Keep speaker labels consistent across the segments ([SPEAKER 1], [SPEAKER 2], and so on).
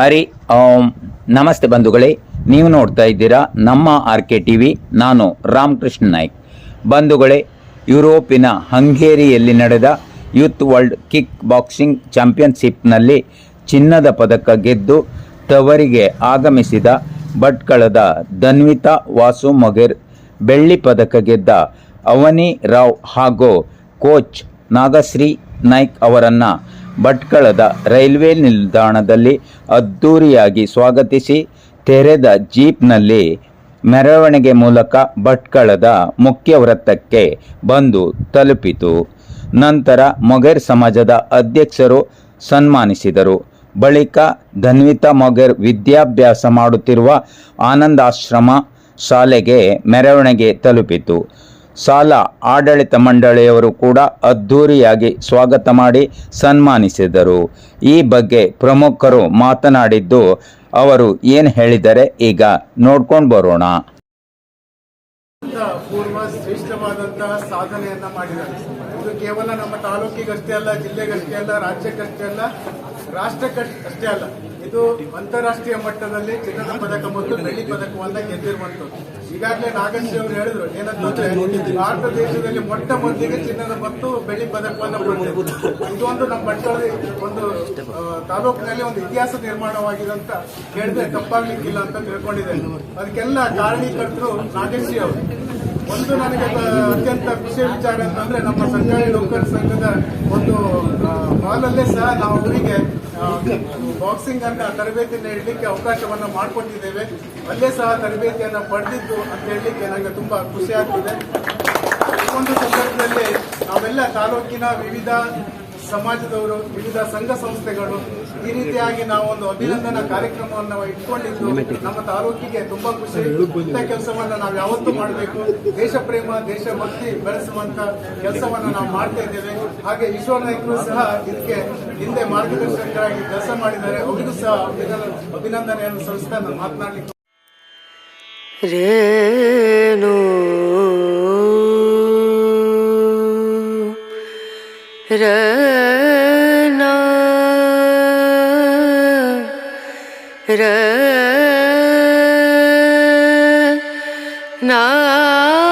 [SPEAKER 1] ಹರಿ ಓಂ. ನಮಸ್ತೆ ಬಂಧುಗಳೇ, ನೀವು ನೋಡ್ತಾ ಇದ್ದೀರಾ ನಮ್ಮ ಆರ್ ಕೆ ಟಿ ವಿ ನಾನು ರಾಮಕೃಷ್ಣ ನಾಯ್ಕ್. ಬಂಧುಗಳೇ, ಯುರೋಪಿನ ಹಂಗೇರಿಯಲ್ಲಿ ನಡೆದ ಯೂತ್ ವರ್ಲ್ಡ್ ಕಿಕ್ ಬಾಕ್ಸಿಂಗ್ ಚಾಂಪಿಯನ್ಶಿಪ್ನಲ್ಲಿ ಚಿನ್ನದ ಪದಕ ಗೆದ್ದು ತವರಿಗೆ ಆಗಮಿಸಿದ ಭಟ್ಕಳದ ಧನ್ವಿತಾ ವಾಸು ಮೊಗೇರ್, ಬೆಳ್ಳಿ ಪದಕ ಗೆದ್ದ ಅವನಿ ರಾವ್ ಹಾಗೂ ಕೋಚ್ ನಾಗಶ್ರೀ ನಾಯ್ಕ್ ಅವರನ್ನು ಭಟ್ಕಳದ ರೈಲ್ವೆ ನಿಲ್ದಾಣದಲ್ಲಿ ಅದ್ಧೂರಿಯಾಗಿ ಸ್ವಾಗತಿಸಿ ತೆರೆದ ಜೀಪ್ನಲ್ಲಿ ಮೆರವಣಿಗೆ ಮೂಲಕ ಭಟ್ಕಳದ ಮುಖ್ಯ ವೃತ್ತಕ್ಕೆ ಬಂದು ತಲುಪಿತು. ನಂತರ ಮೊಗೇರ್ ಸಮಾಜದ ಅಧ್ಯಕ್ಷರು ಸನ್ಮಾನಿಸಿದರು. ಬಳಿಕ ಧನ್ವಿತಾ ಮೊಗೇರ್ ವಿದ್ಯಾಭ್ಯಾಸ ಮಾಡುತ್ತಿರುವ ಆನಂದಾಶ್ರಮ ಶಾಲೆಗೆ ಮೆರವಣಿಗೆ ತಲುಪಿತು. ಶಾಲಾ ಆಡಳಿತ ಮಂಡಳಿಯವರು ಕೂಡ ಅದ್ಧೂರಿಯಾಗಿ ಸ್ವಾಗತ ಮಾಡಿ ಸನ್ಮಾನಿಸಿದರು. ಈ ಬಗ್ಗೆ ಪ್ರಮುಖರು ಮಾತನಾಡಿದ್ದು, ಅವರು ಏನು ಹೇಳಿದರೆ ಈಗ ನೋಡ್ಕೊಂಡು ಬರೋಣ.
[SPEAKER 2] ಪೂರ್ವ ಶ್ರೇಷ್ಠವಾದಂತಹ ಸಾಧನೆಯನ್ನ ಮಾಡಿದ್ದಾರೆ. ಇದು ಕೇವಲ ನಮ್ಮ ತಾಲೂಕಿಗಷ್ಟೇ ಅಲ್ಲ, ಜಿಲ್ಲೆಗಷ್ಟೇ ಅಲ್ಲ, ರಾಜ್ಯಕ್ಕಷ್ಟೇ ಅಲ್ಲ, ರಾಷ್ಟ್ರಕ್ಕಷ್ಟೇ ಅಲ್ಲ. ಇದು ಅಂತಾರಾಷ್ಟ್ರೀಯ ಮಟ್ಟದಲ್ಲಿ ಚಿನ್ನದ ಪದಕ ಮತ್ತು ಬೆಳ್ಳಿ ಪದಕವನ್ನ ಗೆದ್ದಿರುವಂತದ್ದು ಈಗಾಗಲೇ ನಾಗೇಶ್ ಅವರು ಹೇಳಿದ್ರು, ಏನಂತಂದ್ರೆ ಭಾರತ ದೇಶದಲ್ಲಿ ಮೊಟ್ಟ ಮೊದಲಿಗೆ ಚಿನ್ನದ ಮತ್ತು ಬೆಳ್ಳಿ ಪದಕವನ್ನ ಪಡೆದಿದ್ದು ಇದೊಂದು ನಮ್ಮ ಮಟ್ಟದಲ್ಲಿ ಒಂದು ತಾಲೂಕಿನಲ್ಲಿ ಒಂದು ಇತಿಹಾಸ ನಿರ್ಮಾಣವಾಗಿದೆ ಅಂತ ಹೇಳಿದ್ರೆ ತಪ್ಪಾಗ್ಲಿಕ್ಕಿಲ್ಲ ಅಂತ ತಿಳ್ಕೊಂಡಿದ್ದೇನೆ. ಅದಕ್ಕೆಲ್ಲ ಕಾರಣೀಕರ್ತರು ನಾಗೇಶಿ ಅವರು. ಒಂದು ನನಗೆ ಅತ್ಯಂತ ಖುಷಿಯ ವಿಚಾರ ಅಂತಂದ್ರೆ ನಮ್ಮ ಸರ್ಕಾರಿ ನೌಕರ ಸಂಘದ ಒಂದು ಹಾಲಲ್ಲೇ ಸಹ ನಾವು ಅವರಿಗೆ ಬಾಕ್ಸಿಂಗ್ ಅನ್ನ ತರಬೇತಿ ನೀಡಲಿಕ್ಕೆ ಅವಕಾಶವನ್ನು ಮಾಡಿಕೊಟ್ಟಿದ್ದೇವೆ. ಅಲ್ಲೇ ಸಹ ತರಬೇತಿಯನ್ನ ಪಡೆದಿದ್ದು ಅಂತ ಹೇಳಲಿಕ್ಕೆ ನನಗೆ ತುಂಬಾ ಖುಷಿ ಆಗ್ತಿದೆ. ಒಂದು ಸಂದರ್ಭದಲ್ಲಿ ನಾವೆಲ್ಲ ತಾಲೂಕಿನ ವಿವಿಧ ಸಮಾಜದವರು, ವಿವಿಧ ಸಂಘ ಸಂಸ್ಥೆಗಳು ಈ ರೀತಿಯಾಗಿ ನಾವು ಒಂದು ಅಭಿನಂದನಾ ಕಾರ್ಯಕ್ರಮವನ್ನು ಇಟ್ಕೊಂಡಿದ್ದು ನಮ್ಮ ತಾಲೂಕಿಗೆ ತುಂಬಾ ಖುಷಿ. ಇಂಥ ಕೆಲಸವನ್ನು ನಾವು ಯಾವತ್ತೂ ಮಾಡಬೇಕು. ದೇಶ ಪ್ರೇಮ ದೇಶಭಕ್ತಿ ಬೆಳೆಸುವಂತ ಕೆಲಸವನ್ನು ನಾವು ಮಾಡ್ತಾ ಇದ್ದೇವೆ. ಹಾಗೆ ಈಶ್ವರ ನಾಯ್ಕರು ಸಹ ಇದಕ್ಕೆ ಹಿಂದೆ ಮಾರ್ಗದರ್ಶಕರಾಗಿ ಕೆಲಸ ಮಾಡಿದ್ದಾರೆ. ಅವರಿಗೂ ಸಹ ಅಭಿನಂದನೆ ಅಭಿನಂದನೆಯನ್ನು ಸಲ್ಲಿಸ್ತಾ ನಾನು ಮಾತನಾಡಲಿಕ್ಕೆ
[SPEAKER 3] रना र ना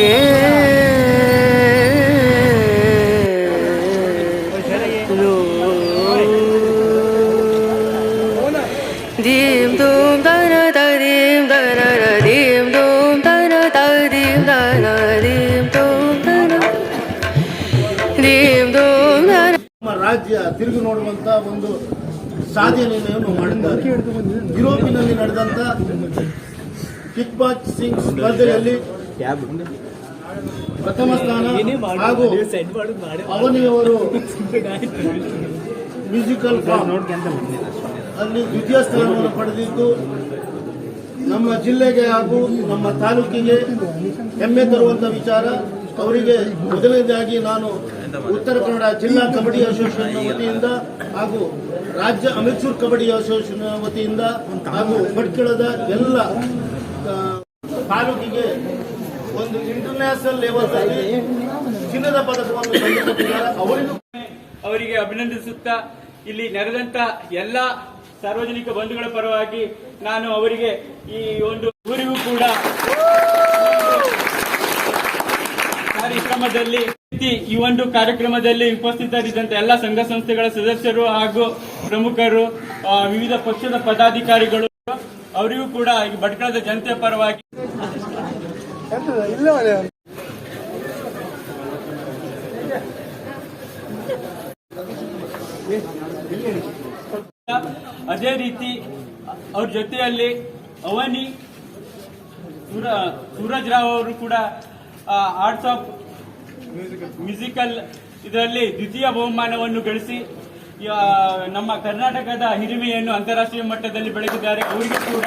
[SPEAKER 3] ಕೆ ದೀಮ್ ಧೂಮ್ ದೈನಾ ಡೈ ರೀಂ ಡೈ ರಾ ಡೀಮ್ ಧೂಮ್ ದೈನಾ ದೀಮ್ ಧೂಮ್ ದಾರಿ
[SPEAKER 4] ನಮ್ಮ ರಾಜ್ಯ ತಿರುಗು ನೋಡುವಂತ ಒಂದು ಸಾಧ್ಯ ಇಲ್ಲದೇನೂ ನಡೆದ ಕೇಳಿ ಯುರೋಪಿನಲ್ಲಿ ನಡೆದಂಥ ಕಿತ್ಪತ್ ಸಿಂಗ್ ಸ್ಕಾದ್ರಲ್ಲಿ ಪ್ರಥಮ ಸ್ಥಾನ ಹಾಗೂ ಅವನಿಯವರು ಮ್ಯೂಸಿಕಲ್ ಅಲ್ಲಿ ದ್ವಿತೀಯ ಸ್ಥಾನವನ್ನು ಪಡೆದಿದ್ದು ನಮ್ಮ ಜಿಲ್ಲೆಗೆ ಹಾಗೂ ನಮ್ಮ ತಾಲೂಕಿಗೆ ಹೆಮ್ಮೆ ತರುವಂತ ವಿಚಾರ. ಅವರಿಗೆ ಮೊದಲನೇದಾಗಿ ನಾನು ಉತ್ತರ ಕನ್ನಡ ಜಿಲ್ಲಾ ಕಬಡ್ಡಿ ಅಸೋಸಿಯೇಷನ್ ವತಿಯಿಂದ ಹಾಗೂ ರಾಜ್ಯ ಅಮೃತ್ಸೂರ್ ಕಬಡ್ಡಿ ಅಸೋಸಿಯೇಷನ್ ವತಿಯಿಂದ ಹಾಗೂ ಭಟ್ಕಳದ ಎಲ್ಲ ತಾಲೂಕಿಗೆ ಒಂದು ಇಂಟರ್ನ್ಯಾಷನಲ್ ಲೆವೆಲ್ನಲ್ಲಿ ಚಿನ್ನದ ಪದಕವನ್ನು ಅವರಿಗೂ
[SPEAKER 5] ಅವರಿಗೆ ಅಭಿನಂದಿಸುತ್ತಾ ಇಲ್ಲಿ ನೆರೆದಂತ ಎಲ್ಲ ಸಾರ್ವಜನಿಕ ಬಂಧುಗಳ ಪರವಾಗಿ ನಾನು ಅವರಿಗೆ ಈ ಒಂದು ಊರಿಗೂ ಕೂಡ ಕಾರ್ಯಕ್ರಮದಲ್ಲಿ ಈ ಒಂದು ಕಾರ್ಯಕ್ರಮದಲ್ಲಿ ಉಪಸ್ಥಿತರಿದ್ದಂತ ಎಲ್ಲ ಸಂಘ ಸಂಸ್ಥೆಗಳ ಸದಸ್ಯರು ಹಾಗೂ ಪ್ರಮುಖರು ವಿವಿಧ ಪಕ್ಷದ ಪದಾಧಿಕಾರಿಗಳು, ಅವರಿಗೂ ಕೂಡ ಈ ಭಟ್ಕಳದ ಜನತೆ ಪರವಾಗಿ ಅದೇ ರೀತಿ ಅವ್ರ ಜೊತೆಯಲ್ಲಿ ಅವನಿ ಸೂರ- ಸೂರಜ್ ರಾವ್ ಅವರು ಕೂಡ ಆರ್ಟ್ಸ್ ಆಫ್ ಮ್ಯೂಸಿಕಲ್ ಇದರಲ್ಲಿ ದ್ವಿತೀಯ ಬಹುಮಾನವನ್ನು ಗಳಿಸಿ ನಮ್ಮ ಕರ್ನಾಟಕದ ಹಿರಿಮೆಯನ್ನು ಅಂತಾರಾಷ್ಟ್ರೀಯ ಮಟ್ಟದಲ್ಲಿ ಬೆಳೆದಿದ್ದಾರೆ. ಅವರಿಗೂ ಕೂಡ